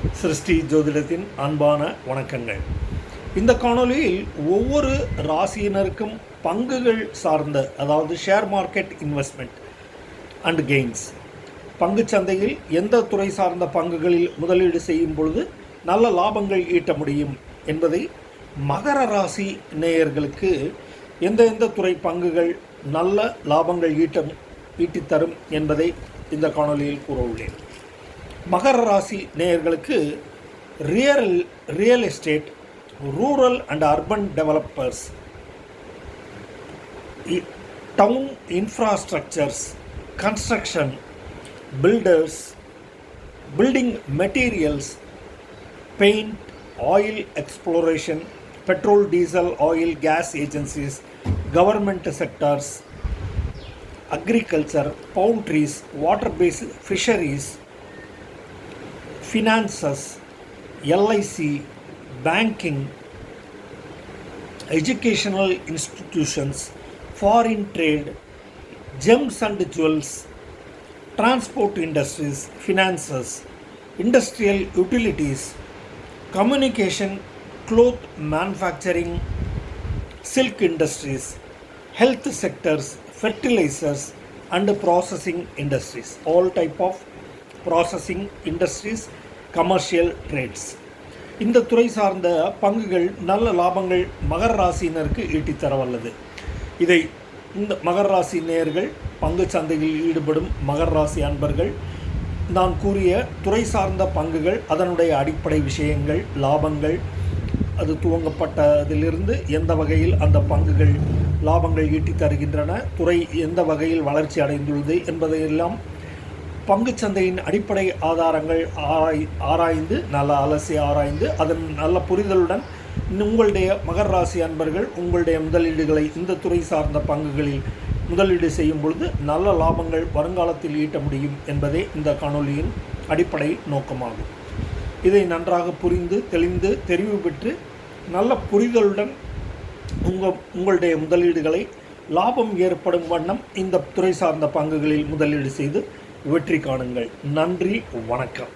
சிருஷ்டி ஜோதிடத்தின் அன்பான வணக்கங்கள். இந்த காணொளியில் ஒவ்வொரு ராசியினருக்கும் பங்குகள் சார்ந்த அதாவது share market investment and gains பங்கு சந்தையில் எந்த துறை சார்ந்த பங்குகளில் முதலீடு செய்யும் பொழுது நல்ல லாபங்கள் ஈட்ட முடியும் என்பதை மகர ராசி நேயர்களுக்கு எந்த எந்த துறை பங்குகள் நல்ல லாபங்கள் ஈட்ட ஈட்டித் தரும் என்பதை இந்த காணொளியில் கூற உள்ளேன் மகர ராசி நேயர்களுக்கு real real estate rural and urban developers town infrastructures construction builders building materials paint oil exploration petrol diesel oil gas agencies government sectors agriculture foundries water base fisheries finances L I C banking educational institutions foreign trade gems and jewels transport industries finances industrial utilities communication cloth manufacturing silk industries health sectors fertilizers and processing industries all type of processing industries commercial trades இந்த துறை சார்ந்த பங்குகள் நல்ல லாபங்கள் மகர ராசியினருக்கு ஈட்டித்தர வல்லது. இதை இந்த மகர ராசி நேயர்கள் பங்கு சந்தையில் ஈடுபடும் மகர ராசி அன்பர்கள் நான் கூறிய துறை சார்ந்த பங்குகள் அதனுடைய அடிப்படை விஷயங்கள் லாபங்கள் அது துவங்கப்பட்டதிலிருந்து எந்த வகையில் அந்த பங்குகள் லாபங்கள் ஈட்டி தருகின்றன துறை எந்த வகையில் வளர்ச்சி அடைந்துள்ளது என்பதையெல்லாம் சந்தையின் அடிப்படை ஆதாரங்கள் ஆராய் ஆராய்ந்து நல்ல அலசி ஆராய்ந்து அதன் நல்ல புரிதலுடன் உங்களுடைய மகர ராசி அன்பர்கள் உங்களுடைய முதலீடுகளை இந்த துறை சார்ந்த பங்குகளில் முதலீடு செய்யும் பொழுது நல்ல லாபங்கள் வருங்காலத்தில் ஈட்ட முடியும் என்பதே இந்த காணொளியின் அடிப்படை நோக்கமாகும். இதை நன்றாக புரிந்து தெளிந்து தெரிவு பெற்று நல்ல புரிதலுடன் உங்கள் உங்களுடைய முதலீடுகளை லாபம் ஏற்படும் வண்ணம் இந்த துறை சார்ந்த பங்குகளில் முதலீடு செய்து வெற்றி காணுங்கள். நன்றி வணக்கம்.